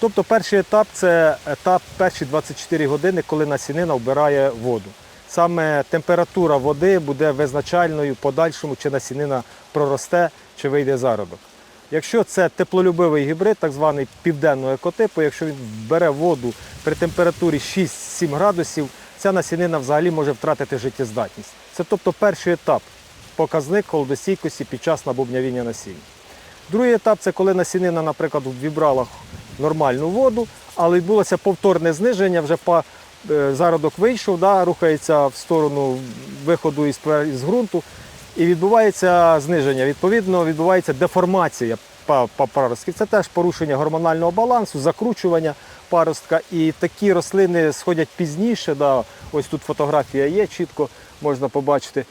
Тобто перший етап це етап перші 24 години, коли насінина вбирає воду. Саме температура води буде визначальною в подальшому, чи насінина проросте, чи вийде зародок. Якщо це теплолюбивий гібрид, так званий південного екотипу, якщо він бере воду при температурі 6-7 градусів, ця насінина взагалі може втратити життєздатність. Це тобто перший етап, показник холодостійкості під час набубнявіння насіння. Другий етап це коли насінина, наприклад, вібрала нормальну воду, але відбулося повторне зниження, вже па- е, зародок вийшов, да, рухається в сторону виходу із, із ґрунту, і відбувається зниження. Відповідно, відбувається деформація па- па- паростків. Це теж порушення гормонального балансу, закручування паростка. І такі рослини сходять пізніше. Да, ось тут фотографія є, чітко можна побачити.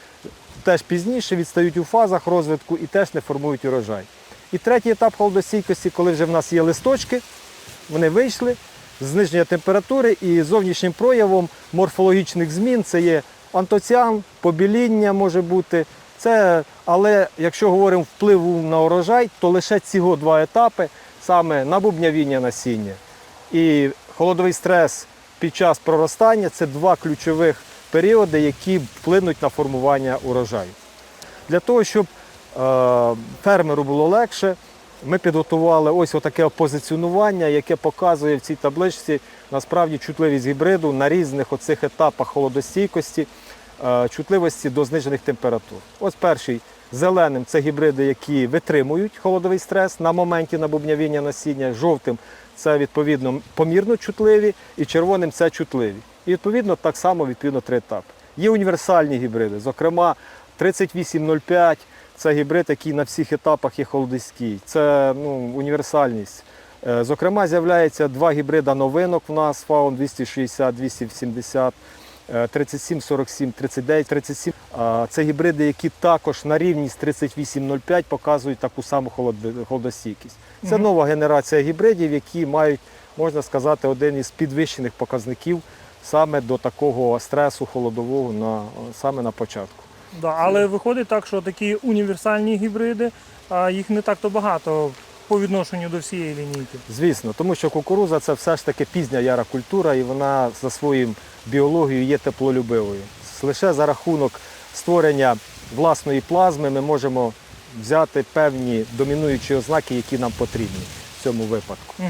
Теж пізніше відстають у фазах розвитку і теж не формують урожай. І третій етап холодостійкості, коли вже в нас є листочки, вони вийшли, зниження температури і зовнішнім проявом морфологічних змін це є антоціан, побіління може бути. Це, але якщо говоримо впливу на урожай, то лише ці два етапи, саме набубнявіння насіння і холодовий стрес під час проростання це два ключових періоди, які вплинуть на формування урожаю. Для того, щоб е, фермеру було легше, ми підготували ось таке опозиціонування, яке показує в цій табличці насправді чутливість гібриду на різних оцих етапах холодостійкості, е, чутливості до знижених температур. Ось перший зеленим це гібриди, які витримують холодовий стрес на моменті набубнявіння насіння. Жовтим це відповідно помірно чутливі, і червоним це чутливі. І відповідно так само відповідно три етапи. Є універсальні гібриди, зокрема 3805 це гібрид, який на всіх етапах є холодистій. Це ну, універсальність. Е, Зокрема, з'являється два гібрида новинок в нас фаун 260, 270, е, 37, 47, 39, 37. Це гібриди, які також на рівні з 3805 показують таку саму холодостійкість. Це нова генерація гібридів, які мають, можна сказати, один із підвищених показників саме до такого стресу холодового на, саме на початку. Да, але виходить так, що такі універсальні гібриди, а їх не так-то багато по відношенню до всієї лінійки. Звісно, тому що кукуруза це все ж таки пізня яра культура, і вона за своїм біологією є теплолюбивою. Лише за рахунок створення власної плазми ми можемо взяти певні домінуючі ознаки, які нам потрібні в цьому випадку.